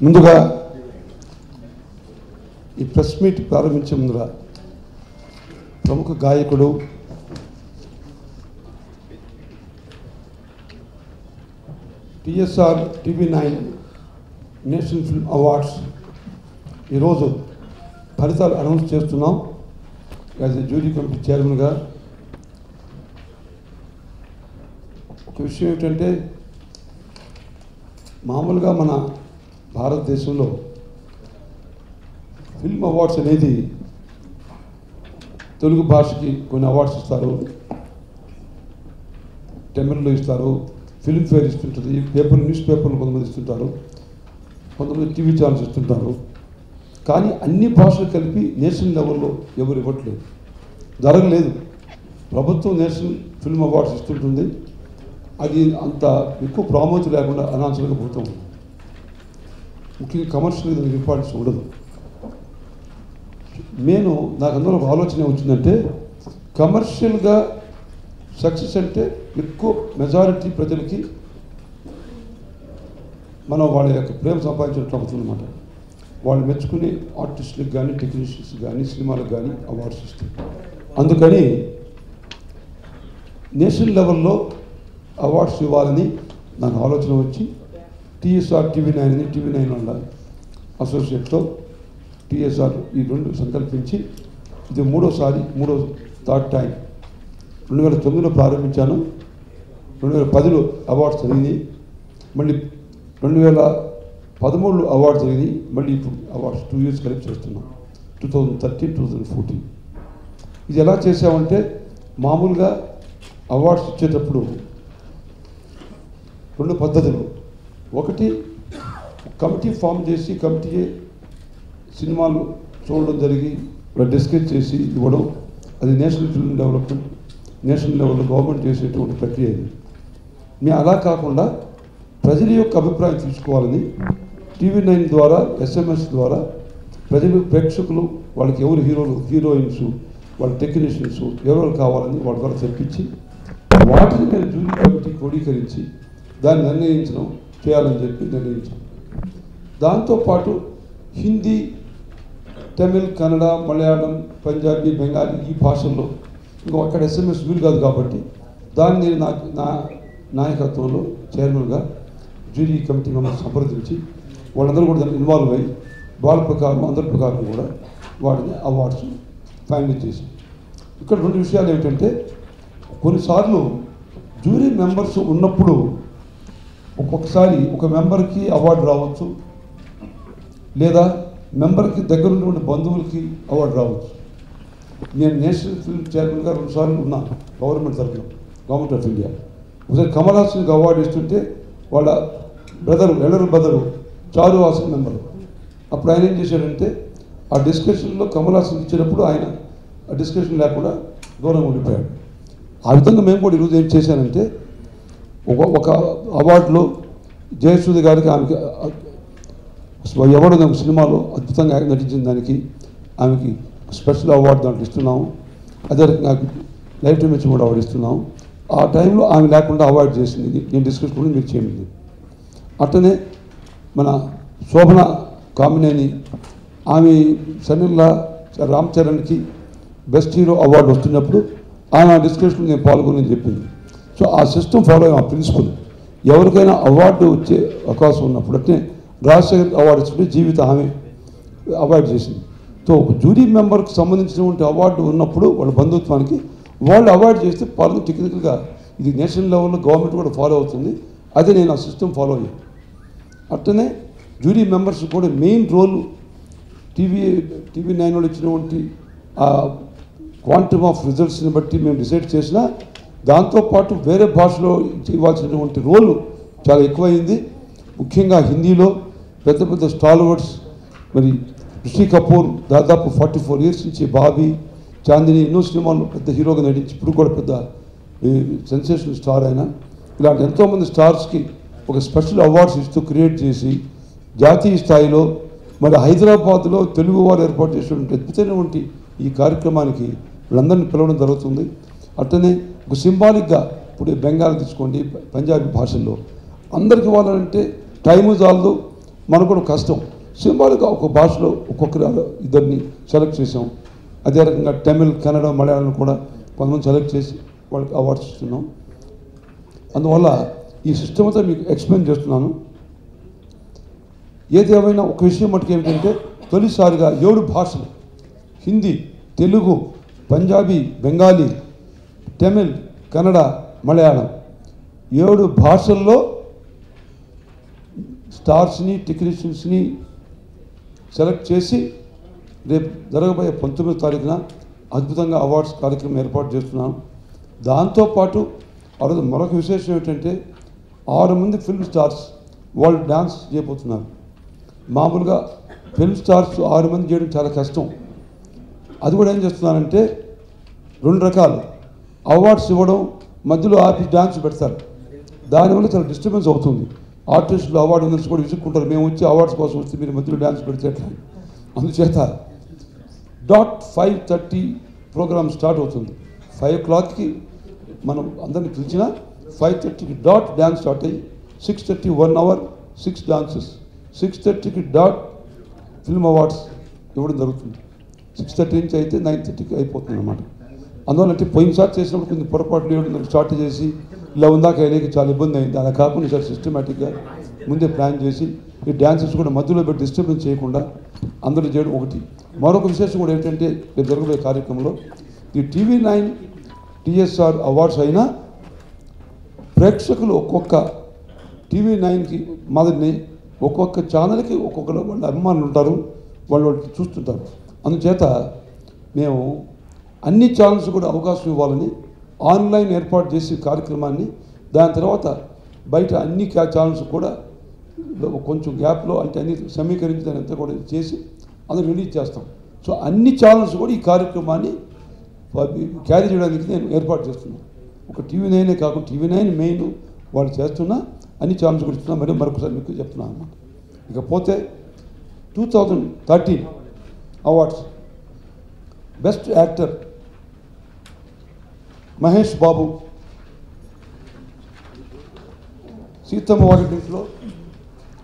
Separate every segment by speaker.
Speaker 1: ముందుగా ఈ press meet ప్రారంభించే ముందుగా ప్రముఖ గాయకుడు TSR TV nine national film awards ఈరోజు ఫలితాలు అనౌన్స్ చేస్తున్నాం. యాజ్ ఎ జ్యూరీ కమిటీ చైర్మన్గా ఒక విషయం ఏంటంటే మామూలుగా మన భారతదేశంలో ఫిల్మ్ అవార్డ్స్ అనేది తెలుగు భాషకి కొన్ని అవార్డ్స్ ఇస్తారు. టెమిల్లో ఇస్తారు. ఫిల్మ్ఫేర్ ఇస్తుంటుంది. పేపర్ న్యూస్ పేపర్లు కొంతమంది ఇస్తుంటారు. కొంతమంది టీవీ ఛానల్స్ ఇస్తుంటారు. కానీ అన్ని భాషలు కలిపి నేషనల్ లెవెల్లో ఎవరు ఇవ్వట్లేదు. జరగలేదు. ప్రభుత్వం నేషనల్ ఫిల్మ్ అవార్డ్స్ ఇస్తుంటుంది. అది అంత ఎక్కువ ప్రాముఖ్యత లేకుండా అనాన్సర్గా పోతూ ఉంది. ముఖ్యంగా కమర్షియల్ ఇంపార్టెన్స్ ఉండదు. నేను నాకు అందులో ఒక ఆలోచన వచ్చిందంటే కమర్షియల్గా సక్సెస్ అంటే ఎక్కువ మెజారిటీ ప్రజలకి మనం వాళ్ళ యొక్క ప్రేమ సంపాదించడం అవుతుందన్నమాట వాళ్ళు మెచ్చుకునే ఆర్టిస్టులకు కానీ టెక్నీషియన్స్ కానీ సినిమాలకు కానీ అవార్డ్స్ ఇస్తాయి అందుకని నేషనల్ లెవెల్లో అవార్డ్స్ ఇవ్వాలని నాకు ఆలోచన వచ్చి టీఎస్ఆర్ టీవీ నైన్ అని టీవీ నైన్ వాళ్ళ అసోసియేట్తో టీఎస్ఆర్ ఈ రెండు సంకల్పించి ఇది మూడోసారి మూడో థర్డ్ టైం రెండు వేల తొమ్మిదిలో ప్రారంభించాను. రెండు వేల పదిలో అవార్డ్స్ జరిగింది. మళ్ళీ రెండు వేల పదమూడులో అవార్డ్స్ జరిగింది. మళ్ళీ ఇప్పుడు అవార్డ్స్ టూ ఇయర్స్ కలిపి చేస్తున్నాం. Two thousand thirteen two thousand fourteen ఇది ఎలా చేసామంటే మామూలుగా అవార్డ్స్ ఇచ్చేటప్పుడు రెండు పద్ధతులు. ఒకటి కమిటీ ఫామ్ చేసి కమిటీ సినిమాలు చూడడం జరిగి డిస్కస్ చేసి ఇవ్వడం అది నేషనల్ ఫిల్మ్ డెవలప్మెంట్ నేషనల్ లెవెల్లో గవర్నమెంట్ చేసేటువంటి ప్రక్రియ ఇది. మేము అలా కాకుండా ప్రజల యొక్క అభిప్రాయం తీసుకోవాలని టీవీ నైన్ ద్వారా ఎస్ఎంఎస్ ద్వారా ప్రజలు ప్రేక్షకులు వాళ్ళకి ఎవరు హీరోలు హీరోయిన్స్ వాళ్ళ టెక్నీషియన్స్ ఎవరు కావాలని వాళ్ళ ద్వారా తెప్పించి వాటిని నేను జూరీ కమిటీ క్రోడీకరించి దాన్ని నిర్ణయించడం చేయాలని చెప్పి నిర్ణయించాం. దాంతోపాటు హిందీ తమిళ్ కన్నడ మలయాళం పంజాబీ బెంగాలీ ఈ భాషల్లో ఇంకా అక్కడ ఎస్ఎంఎస్ వీలు కాదు కాబట్టి దాన్ని నేను నా నా నాయకత్వంలో చైర్మన్గా జ్యూరీ కమిటీ మెంబర్స్ సంప్రదించి వాళ్ళందరూ కూడా దాన్ని ఇన్వాల్వ్ అయ్యి వాళ్ళ ప్రకారం అందరి ప్రకారం కూడా వాటిని అవార్డ్స్ ఫైనల్ చేసి ఇక్కడ రెండు విషయాలు ఏమిటంటే కొన్నిసార్లు జ్యూరీ మెంబర్స్ ఉన్నప్పుడు ఒక్కొక్కసారి ఒక మెంబర్కి అవార్డు రావచ్చు. లేదా మెంబర్కి దగ్గర ఉన్నటువంటి బంధువులకి అవార్డు రావచ్చు. నేను నేషనల్ ఫిల్మ్ చైర్మన్గా రెండుసార్లు ఉన్నాను గవర్నమెంట్ తరఫున గవర్నమెంట్ ఆఫ్ ఇండియా. ఒకసారి కమల్ హాసన్కి అవార్డు ఇస్తుంటే వాళ్ళ బ్రదరు ఎల్లరు బ్రదరు చారు హాసన్ మెంబరు. అప్పుడు ఆయన ఏం చేశాడంటే ఆ డిస్కషన్లో కమల్ హాసన్ ఇచ్చేటప్పుడు ఆయన ఆ డిస్కషన్ లేకుండా దూరంగా ఉండిపోయాడు. ఆ విధంగా మేము కూడా ఈరోజు ఏం చేశానంటే ఒక ఒక అవార్డులో జయసూది గారికి ఆమెకి ఎవడు సినిమాలో అద్భుతంగా నటించిన దానికి ఆమెకి స్పెషల్ అవార్డు దాంట్లో ఇస్తున్నాము. అదే రకంగా నాకు లైఫ్ టైం కూడా అవార్డు ఇస్తున్నాము. ఆ టైంలో ఆమె లేకుండా అవార్డు చేసింది నేను డిస్కస్ కూడా మీరు చేయండి అట్లనే మన శోభన కామినేని ఆమె సన్నిల్లా రామ్ చరణ్కి బెస్ట్ హీరో అవార్డు వస్తున్నప్పుడు ఆమె ఆ డిస్కషన్లో నేను పాల్గొని చెప్పింది. సో ఆ సిస్టమ్ ఫాలో అయ్యి ఆ ప్రిన్సిపల్ ఎవరికైనా అవార్డు వచ్చే అవకాశం ఉన్నప్పుడు అంటే రాజశేఖర్ అవార్డు ఇస్తుంటే జీవిత ఆమె అవాయిడ్ చేసింది. సో జూరీ జ్యూరీ మెంబర్కి సంబంధించినటువంటి అవార్డు ఉన్నప్పుడు వాళ్ళ బంధుత్వానికి వాళ్ళు అవాయిడ్ చేస్తే పాలన టెక్నికల్గా ఇది నేషనల్ లెవెల్లో గవర్నమెంట్ కూడా ఫాలో అవుతుంది. అదే నేను ఆ సిస్టమ్ ఫాలో అయ్యాను అట్లనే జ్యూరీ మెంబర్స్ కూడా main role TV TV nine వాళ్ళు ఇచ్చినటువంటి క్వాంటమ్ ఆఫ్ రిజల్ట్స్ని బట్టి మేము డిసైడ్ చేసినా దాంతోపాటు వేరే భాషలో ఇవ్వాల్సినటువంటి రోల్ చాలా ఎక్కువైంది. ముఖ్యంగా హిందీలో పెద్ద పెద్ద స్టాల్వర్డ్స్ మరి రిషి కపూర్ దాదాపు ఫార్టీ ఫోర్ ఇయర్స్ నుంచి బాబీ చాందిని ఎన్నో సినిమాల్లో పెద్ద హీరోగా నటించి ఇప్పుడు కూడా పెద్ద సెన్సేషనల్ స్టార్ ఆయన. ఇలాంటి ఎంతోమంది స్టార్స్కి ఒక స్పెషల్ అవార్డ్స్ ఇస్తూ క్రియేట్ చేసి జాతీయ స్థాయిలో మరి హైదరాబాద్లో తెలుగు వారు ఏర్పాటు చేసినటువంటి అద్భుతమైనటువంటి ఈ కార్యక్రమానికి వీళ్ళందరినీ పిలవడం జరుగుతుంది. అట్లనే ఒక సింబాలిక్గా ఇప్పుడు బెంగాల్ తీసుకోండి పంజాబీ భాషల్లో. అందరికి వాళ్ళంటే టైము చాలదు మనకు కూడా కష్టం. సింబాలిక్గా ఒక భాషలో ఒక్కొక్కరు ఇద్దరిని సెలెక్ట్ చేసాం అదే రకంగా తమిళ్ కన్నడ మలయాళం కూడా కొంతమంది సెలెక్ట్ చేసి వాళ్ళకి అవార్డ్స్ ఇస్తున్నాం. అందువల్ల ఈ సిస్టమ్ అంతా మీకు ఎక్స్ప్లెయిన్ చేస్తున్నాను. ఏది ఏమైనా ఒక విషయం మటుకు ఏమిటంటే తొలిసారిగా ఏడు భాషలు హిందీ తెలుగు పంజాబీ బెంగాలీ తమిళ్ కన్నడ మలయాళం. ఏడు భాషల్లో స్టార్స్ని టెక్నీషియన్స్ని సెలెక్ట్ చేసి రేపు జరగబోయే పంతొమ్మిదో తారీఖున అద్భుతంగా అవార్డ్స్ కార్యక్రమం ఏర్పాటు చేస్తున్నాం. దాంతోపాటు ఆ రోజు మరొక విశేషం ఏంటంటే ఆరు మంది ఫిల్మ్ స్టార్స్ వాళ్ళు డ్యాన్స్ చేయబోతున్నారు. మామూలుగా ఫిల్మ్ స్టార్స్ ఆరు మంది చేయడం చాలా కష్టం. అది కూడా ఏం చేస్తున్నారంటే రెండు రకాలు. అవార్డ్స్ ఇవ్వడం మధ్యలో ఆపి డ్యాన్స్ పెడతారు. దానివల్ల చాలా డిస్టర్బెన్స్ అవుతుంది. ఆర్టిస్టులు అవార్డు ఉందని కూడా విసుక్కుంటారు. మేము వచ్చి అవార్డ్స్ కోసం వస్తే మీరు మధ్యలో డ్యాన్స్ పెడితే ఎట్లా? అందుచేత dot five thirty program start అవుతుంది. ఫైవ్ ఓ క్లాక్కి మనం అందరిని పిలిచిన ఫైవ్ థర్టీకి డాట్ డ్యాన్స్ స్టార్ట్ అయ్యి six thirty one hour six dances six థర్టీకి డాట్ ఫిల్మ్ అవార్డ్స్ ఇవ్వడం జరుగుతుంది. సిక్స్ థర్టీ నుంచి అయితే నైన్ థర్టీకి అయిపోతుంది అన్నమాట. అందువల్ల అంటే పోయినసారి చేసినప్పుడు కొంచెం పొరపాట్లు ఇవ్వడం స్టార్ట్ చేసి ఇలా ఉందాక వెళ్ళేకి చాలా ఇబ్బంది అయింది. అలా కాకుండా సార్ సిస్టమేటిక్గా ముందే ప్లాన్ చేసి ఈ డ్యాన్సెస్ కూడా మధ్యలో పెట్టి డిస్టర్బెన్స్ చేయకుండా అందరూ చేయడం ఒకటి. మరొక విశేషం కూడా ఏంటంటే రేపు జరగబోయే కార్యక్రమంలో ఈ టీవీ నైన్ టీఎస్ఆర్ అవార్డ్స్ అయినా ప్రేక్షకులు ఒక్కొక్క టీవీ నైన్కి మాదిరిని ఒక్కొక్క ఛానల్కి ఒక్కొక్కరు వాళ్ళ అభిమానులు ఉంటారు వాళ్ళు వాళ్ళు చూస్తుంటారు. అందుచేత మేము అన్ని ఛానల్స్ కూడా అవకాశం ఇవ్వాలని ఆన్లైన్ ఏర్పాటు చేసే కార్యక్రమాన్ని దాని తర్వాత బయట అన్ని ఛానల్స్ కూడా కొంచెం గ్యాప్లో అంటే అన్ని సమీకరించి దాని అంతా కూడా చేసి అది రిలీజ్ చేస్తాం. సో అన్ని ఛానల్స్ కూడా ఈ కార్యక్రమాన్ని క్యారీ చేయడానికి నేను ఏర్పాటు చేస్తున్నాను. ఒక టీవీ నైనే కాకుండా టీవీ నైన్ మెయిన్ వాళ్ళు చేస్తున్నా అన్ని ఛానల్స్ కూడా ఇస్తున్నా మరి మరొకసారి మీకు చెప్తున్నాను అన్నమాట. ఇకపోతే two thousand thirteen awards best actor Mahesh Babu Seethamma Vakitlo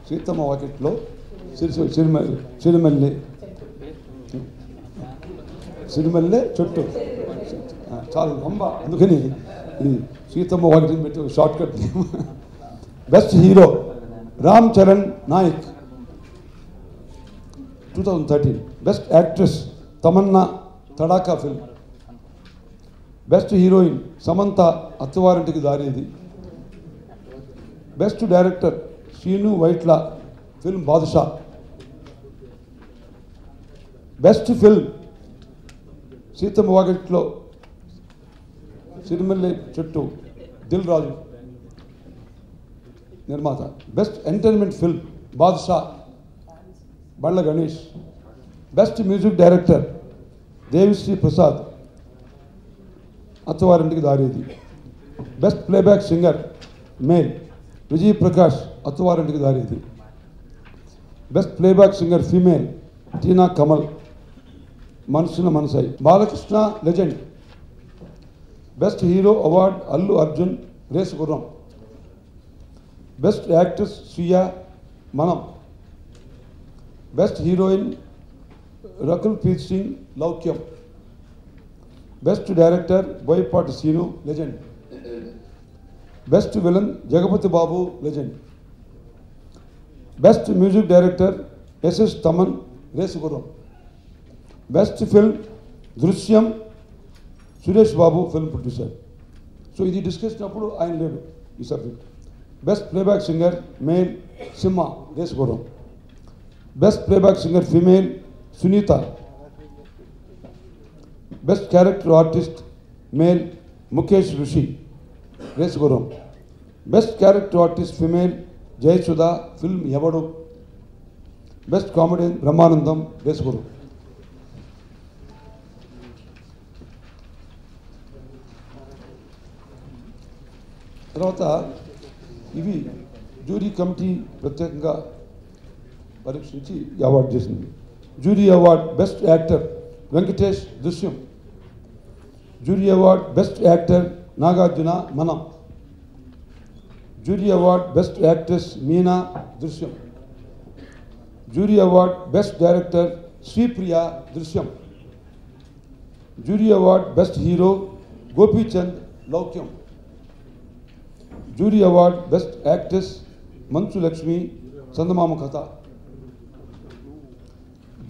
Speaker 1: Seethamma Vakitlo సిరి సిరిమల్లి సిరిమల్లి సిరిమల్లె చెట్టు ఆ, చాలు బొమ్మ అందుకని ఈ సీతమ్మ వాకిటి పెట్టి short cut best hero Ram Charan Nayak two thousand thirteen best actress Tamannaah Tadakha film best heroine Samantha Attarintiki Daredi. Best director Srinu Vaitla film Baadshah best film Seethamma Vakitlo Sirimalle Chettu Dil Raju నిర్మాత best entertainment film Baadshah Balla Ganesh best music director Devi Sri Prasad Attarintiki Daredi best playback singer male Vijay Prakash Attarintiki Daredi best playback singer female Tina Kamal Manasuna Manasai Balakrishna Legend best hero award Allu Arjun race Gurram best actress Shriya Manam best heroine Rakul Preet Singh Loukyam best director Boyapati Srinu Legend best villain Jagapathi Babu Legend best music director SS Thaman రేసుగురం best film Drishyam Suresh Babu film producer so ఇది discussion అప్పుడు ఆయన లేడు ఈ subject best playback singer male Simha రేసుగురం best playback singer female Sunitha best character artist male Mukesh Rishi Race Gurram best character artist female Jayasudha film Evadu best comedian Brahmanandam Race Gurram తర్వాత ఇవి jury committee ప్రత్యేకంగా పరీక్షించి ఈ award చేసింది Jury Award Best Actor Venkatesh Drishyam. Jury Award Best Actor Nagarjuna Manam. Jury Award Best Actress Meena Drishyam. Jury Award Best Director Sripriya Drishyam. Jury Award Best Hero Gopi Chand Laukyam. Jury Award Best Actress manchu Lakshmi Chandamama Khatha.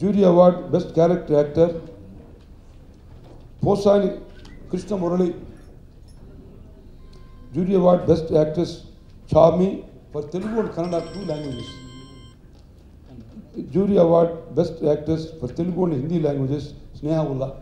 Speaker 1: Jury Award Best Character Actor Posani Krishna Murali. Jury Award Best Actress Chami for Telugu and Kannada two languages. Jury Award Best Actress for Telugu and Hindi languages Sneha.